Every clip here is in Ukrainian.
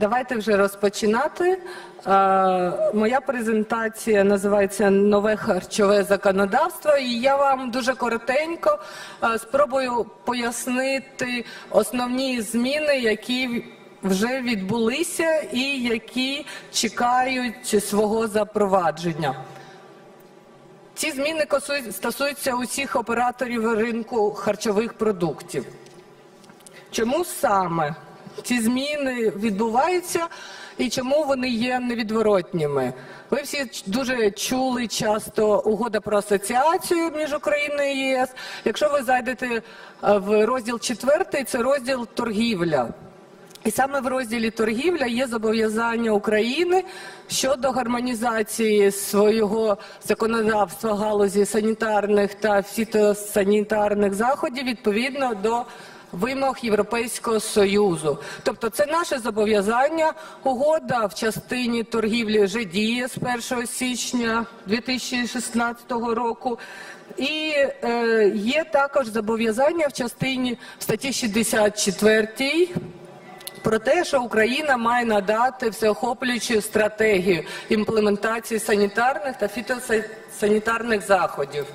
Давайте вже розпочинати. Е, моя презентація називається Нове харчове законодавство, і я вам дуже коротенько е, спробую пояснити основні зміни, які вже відбулися і які чекають свого запровадження. Ці зміни стосуються усіх операторів ринку харчових продуктів. Чому саме ці зміни відбуваються і чому вони є невідворотніми? Ви всі дуже чули часто угода про асоціацію між Україною і ЄС. Якщо ви зайдете е, в розділ 4, це розділ торгівля. І саме в розділі торгівля є зобов'язання України щодо гармонізації свого законодавства галузі санітарних та фітосанітарних заходів відповідно до вимог Європейського союзу. Тобто, це наше зобов'язання. Угода в частині торгівлі вже діє з 1 січня 2016 року. І е, є також зобов'язання в частині статті 64 про те, що Україна має надати всеохоплюючу стратегію імплементації санітарних та фітосанітарних заходів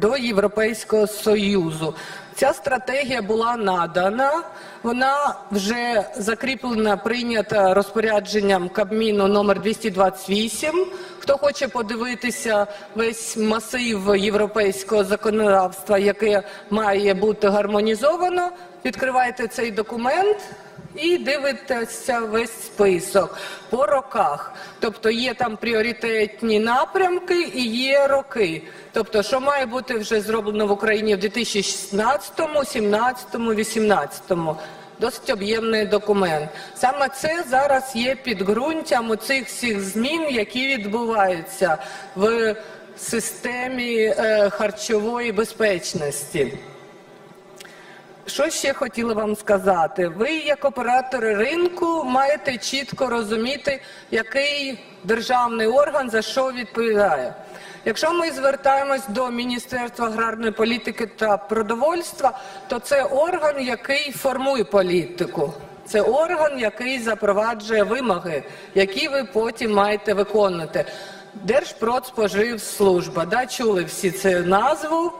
до Європейського Союзу. Ця стратегія була надана, вона вже закріплена, прийнята розпорядженням Кабміну номер 228. Хто хоче подивитися весь масив європейського законодавства, яке має бути гармонізовано, відкривайте цей документ і дивитеся весь список по роках. Тобто є там пріоритетні напрямки і є роки. Тобто, що має бути вже зроблено в Україні в 2016, 2017, 2018. Досить об'ємний документ. Саме це зараз є підґрунтям у цих всіх змін, які відбуваються в системі е, харчової безпечності. Що ще хотіла вам сказати? Ви, як оператори ринку, маєте чітко розуміти, який державний орган за що відповідає. Якщо ми звертаємось до Міністерства аграрної політики та продовольства, то це орган, який формує політику. Це орган, який запроваджує вимоги, які ви потім маєте виконувати. Держпродспоживслужба. Да, чули всі цю назву.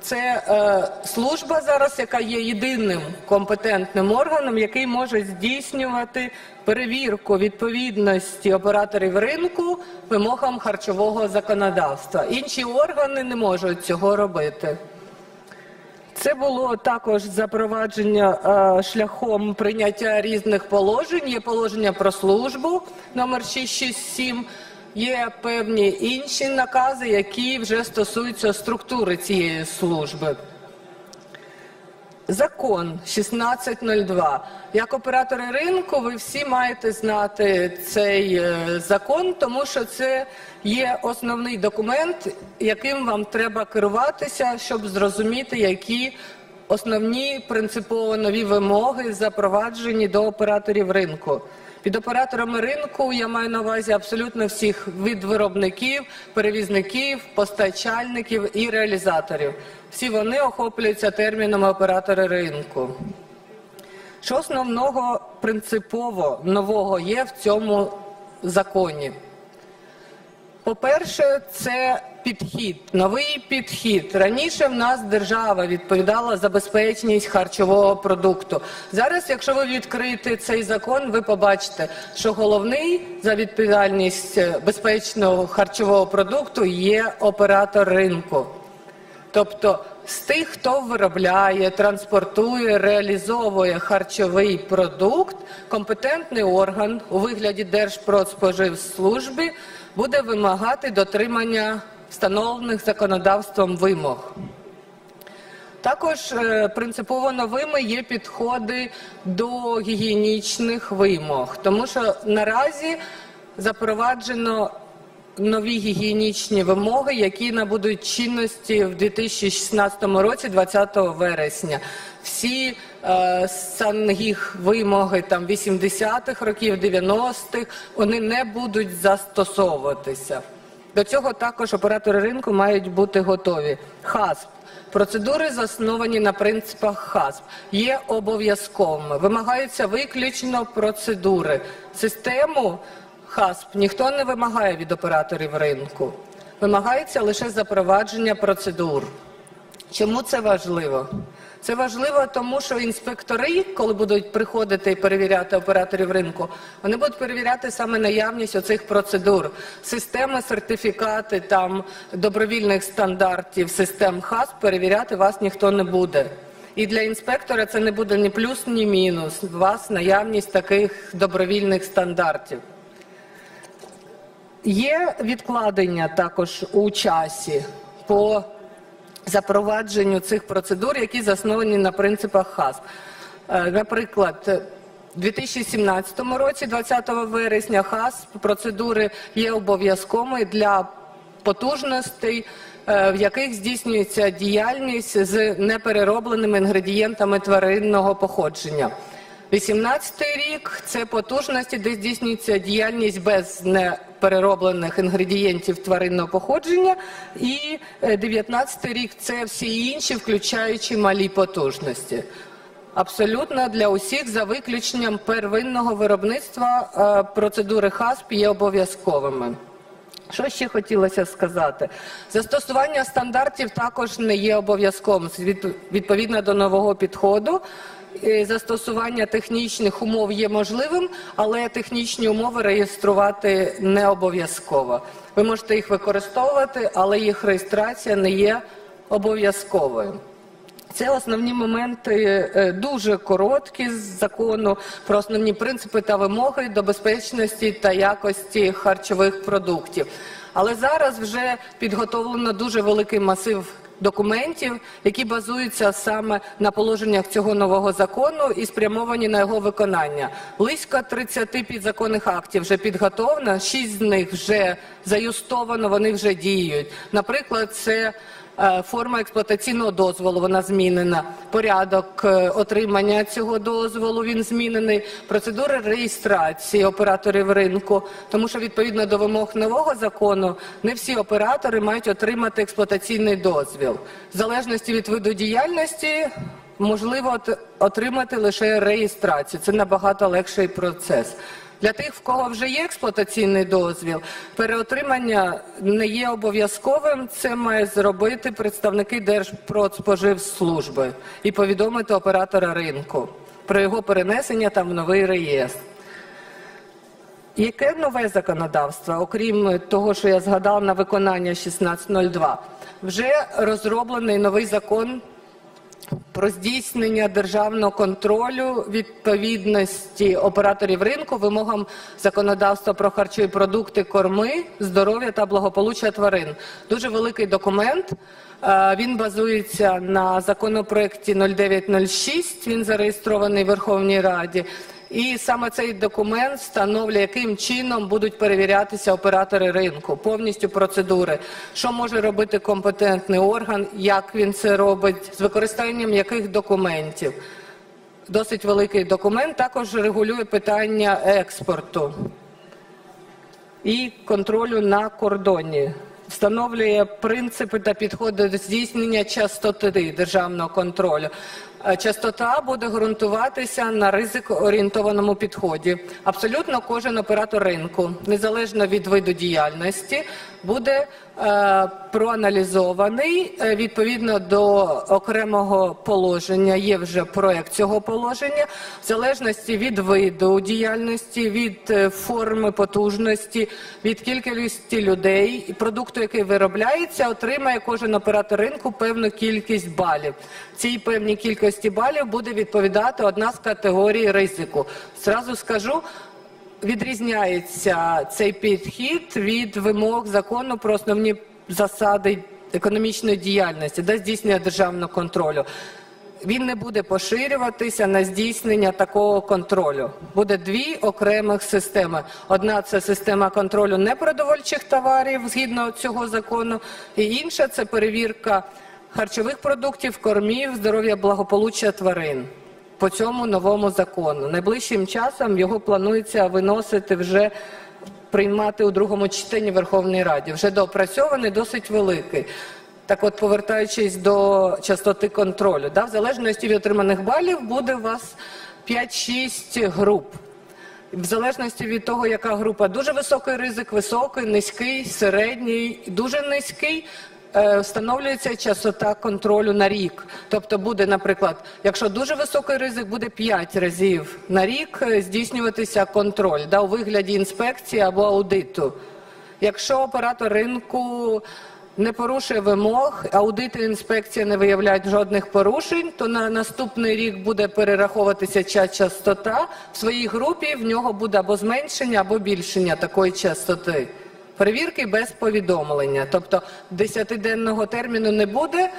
Це е, служба зараз, яка є єдиним компетентним органом, який може здійснювати перевірку відповідності операторів ринку вимогам харчового законодавства. Інші органи не можуть цього робити. Це було також запровадження е, шляхом прийняття різних положень. Є положення про службу номер 667, є певні інші накази, які вже стосуються структури цієї служби. Закон 1602. Як оператори ринку, ви всі маєте знати цей е, закон, тому що це є основний документ, яким вам треба керуватися, щоб зрозуміти, які основні принципово нові вимоги запроваджені до операторів ринку. Під операторами ринку я маю на увазі абсолютно всіх від виробників, перевізників, постачальників і реалізаторів. Всі вони охоплюються терміном оператори ринку. Що основного принципово нового є в цьому законі? По-перше, це підхід, новий підхід. Раніше в нас держава відповідала за безпечність харчового продукту. Зараз, якщо ви відкриєте цей закон, ви побачите, що головний за відповідальність е, безпечного харчового продукту є оператор ринку. Тобто з тих, хто виробляє, транспортує, реалізовує харчовий продукт, компетентний орган у вигляді Держпродспоживслужби буде вимагати дотримання встановлених законодавством вимог. Також е, принципово новими є підходи до гігієнічних вимог, тому що наразі запроваджено нові гігієнічні вимоги, які набудуть чинності в 2016 році, 20 вересня. Всі е, сангіх вимоги там 80-х років, 90-х, вони не будуть застосовуватися. До цього також оператори ринку мають бути готові. ХАСП. Процедури засновані на принципах ХАСП, є обов'язковими. Вимагаються виключно процедури. Систему ХАСП ніхто не вимагає від операторів ринку. Вимагається лише запровадження процедур. Чому це важливо? Це важливо, тому що інспектори, коли будуть приходити і перевіряти операторів ринку, вони будуть перевіряти саме наявність оцих процедур, системи, сертифікати там добровільних стандартів, систем ХАС перевіряти вас ніхто не буде. І для інспектора це не буде ні плюс, ні мінус. У вас наявність таких добровільних стандартів. Є відкладення також у часі по запровадженню цих процедур, які засновані на принципах ХАСП. Е, Наприклад, у 2017 році, 20 вересня, ХАСП процедури є обов'язковими для потужностей, е, в яких здійснюється діяльність з непереробленими інгредієнтами тваринного походження. 18 рік це потужності, де здійснюється діяльність без неперероблених інгредієнтів тваринного походження. І 19 рік це всі інші, включаючи малі потужності. Абсолютно для усіх, за виключенням первинного виробництва, е, процедури ХАСП є обов'язковими. Що ще хотілося сказати? Застосування стандартів також не є обов'язковим відповідно до нового підходу. Е, Застосування технічних умов є можливим, але технічні умови реєструвати не обов'язково. Ви можете їх використовувати, але їх реєстрація не є обов'язковою. Це основні моменти е, дуже короткі з закону про основні принципи та вимоги до безпечності та якості харчових продуктів. Але зараз вже підготовлено дуже великий масив документів, які базуються саме на положеннях цього нового закону і спрямовані на його виконання. Близько 30 підзаконних актів вже підготовлено, 6 з них вже заюстовано, вони вже діють. Наприклад, це Форма експлуатаційного дозволу вона змінена. Порядок е, отримання цього дозволу він змінений. Процедура реєстрації операторів ринку, тому що відповідно до вимог нового закону не всі оператори мають отримати експлуатаційний дозвіл. В залежності від виду діяльності можливо от- отримати лише реєстрацію. Це набагато легший процес. Для тих, в кого вже є експлуатаційний дозвіл, переотримання не є обов'язковим. Це має зробити представники Держпродспоживслужби і повідомити оператора ринку про його перенесення там в новий реєстр. Яке нове законодавство, окрім того, що я згадала на виконання 1602? Вже розроблений новий закон про здійснення державного контролю відповідності операторів ринку вимогам законодавства про харчові продукти, корми, здоров'я та благополуччя тварин. Дуже великий документ. Е, Він базується на законопроекті 0906, Він зареєстрований в Верховній Раді. І саме цей документ встановлює, яким чином будуть перевірятися оператори ринку, повністю процедури, що може робити компетентний орган, як він це робить, з використанням яких документів. Досить великий документ також регулює питання експорту і контролю на кордоні. Встановлює принципи та підходи до здійснення частоти державного контролю. Е, Частота буде ґрунтуватися на ризикоорієнтованому підході. Абсолютно кожен оператор ринку, незалежно від виду діяльності, буде проаналізований е, відповідно до окремого положення. Є вже проект цього положення, в залежності від виду діяльності, від е, форми потужності, від кількості людей і продукту, який виробляється, отримає кожен оператор ринку певну кількість балів. Цій певній кількості балів буде відповідати одна з категорій ризику. Зразу скажу. Відрізняється цей підхід від вимог закону про основні засади економічної діяльності, де здійснення державного контролю. Він не буде поширюватися на здійснення такого контролю. Буде дві окремих системи. Одна це система контролю непродовольчих товарів згідно цього закону, і інша це перевірка харчових продуктів, кормів, здоров'я, благополуччя тварин по цьому новому закону. Найближчим часом його планується виносити вже приймати у другому читанні Верховній Раді. Вже доопрацьований, досить великий. Так от, повертаючись до частоти контролю, да, в залежності від отриманих балів буде у вас 5-6 груп. В залежності від того, яка група дуже високий ризик, високий, низький, середній, дуже низький. Е, Встановлюється частота контролю на рік. Тобто буде, наприклад, якщо дуже високий ризик, буде 5 разів на рік е, здійснюватися контроль да, у вигляді інспекції або аудиту. Якщо оператор ринку не порушує вимог, аудити інспекція не виявляють жодних порушень, то на наступний рік буде перераховуватися ця частота. В своїй групі в нього буде або зменшення, або більшення такої частоти. Перевірки без повідомлення. Тобто 10-денного терміну не буде,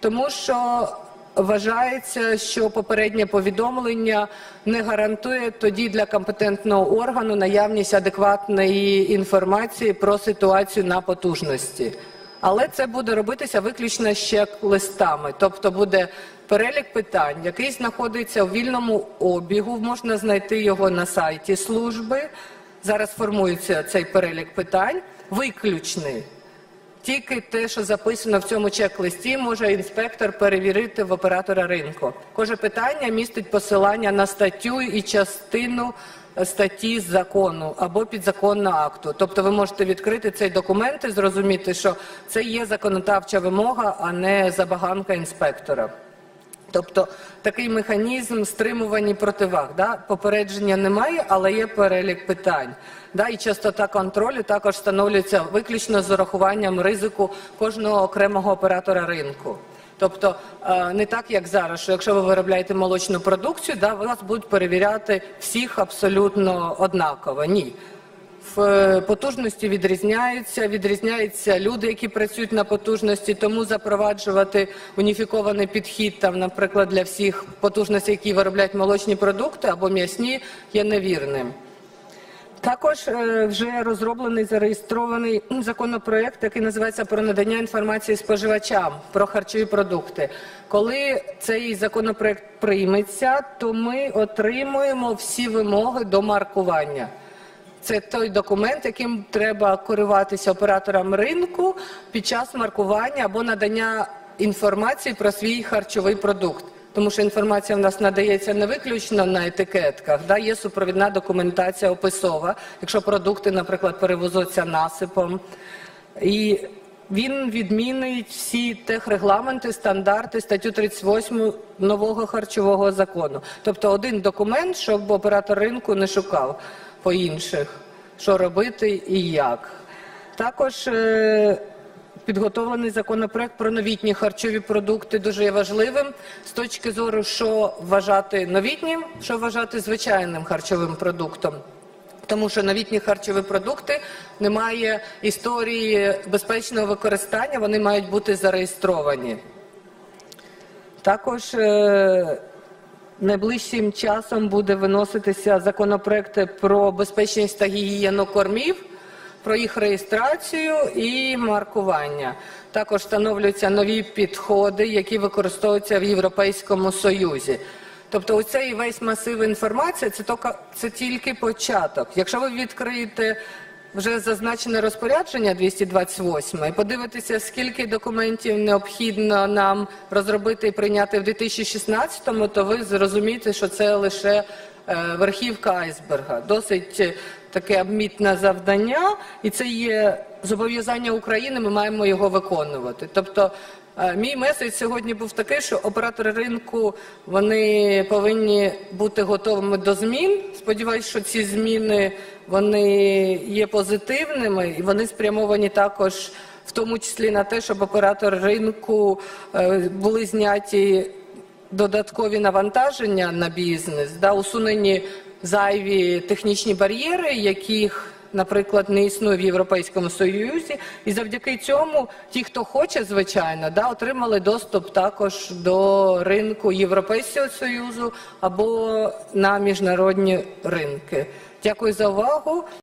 тому що Вважається, що попереднє повідомлення не гарантує тоді для компетентного органу наявність адекватної інформації про ситуацію на потужності. Але це буде робитися виключно ще листами, тобто буде перелік питань, який знаходиться у вільному обігу. Можна знайти його на сайті служби. Зараз формується цей перелік питань, виключний. Тільки те, що записано в цьому чек-листі, може інспектор перевірити в оператора ринку. Коже питання містить посилання на статтю і частину статті з закону або підзаконного акту. Тобто ви можете відкрити цей документ і зрозуміти, що це є законодавча вимога, а не забаганка інспектора. Тобто такий механізм стримування противаг. Да? Попередження немає, але є перелік питань. Да? І частота контролю також встановлюється виключно з урахуванням ризику кожного окремого оператора ринку. Тобто е, не так, як зараз, що якщо ви виробляєте молочну продукцію, да, вас будуть перевіряти всіх абсолютно однаково. Ні. В е, потужності відрізняються, відрізняються люди, які працюють на потужності, тому запроваджувати уніфікований підхід, там, наприклад, для всіх потужностей, які виробляють молочні продукти або м'ясні, є невірним. Також е, вже розроблений зареєстрований законопроект, який називається про надання інформації споживачам про харчові продукти. Коли цей законопроект прийметься, то ми отримуємо всі вимоги до маркування. Це той документ, яким треба керуватися операторам ринку під час маркування або надання інформації про свій харчовий продукт. Тому що інформація в нас надається не виключно на етикетках, да, є супровідна документація описова, якщо продукти, наприклад, перевозуться насипом. І він відмінить всі техрегламенти, стандарти, статтю 38 нового харчового закону. Тобто один документ, щоб оператор ринку не шукав по інших, що робити і як. Також е, підготовлений законопроект про новітні харчові продукти дуже є важливим з точки зору, що вважати новітнім, що вважати звичайним харчовим продуктом. Тому що новітні харчові продукти немає історії безпечного використання, вони мають бути зареєстровані. Також е, найближчим часом буде виноситися законопроекти про безпечність та гігієну кормів, про їх реєстрацію і маркування. Також встановлюються нові підходи, які використовуються в Європейському Союзі. Тобто оцей весь масив інформації це, тільки початок. Якщо ви відкриєте вже зазначене розпорядження 228 і подивитися, скільки документів необхідно нам розробити і прийняти в 2016-му, то ви зрозумієте, що це лише е, верхівка айсберга. Досить е, таке обмітне завдання, і це є зобов'язання України. Ми маємо його виконувати. Тобто Мій меседж сьогодні був такий, що оператори ринку вони повинні бути готовими до змін. Сподіваюсь, що ці зміни вони є позитивними і вони спрямовані також, в тому числі на те, щоб оператори ринку е, були зняті додаткові навантаження на бізнес, да, усунені зайві технічні бар'єри, яких наприклад, не існує в Європейському Союзі, і завдяки цьому ті, хто хоче, звичайно, да, отримали доступ також до ринку Європейського Союзу або на міжнародні ринки. Дякую за увагу.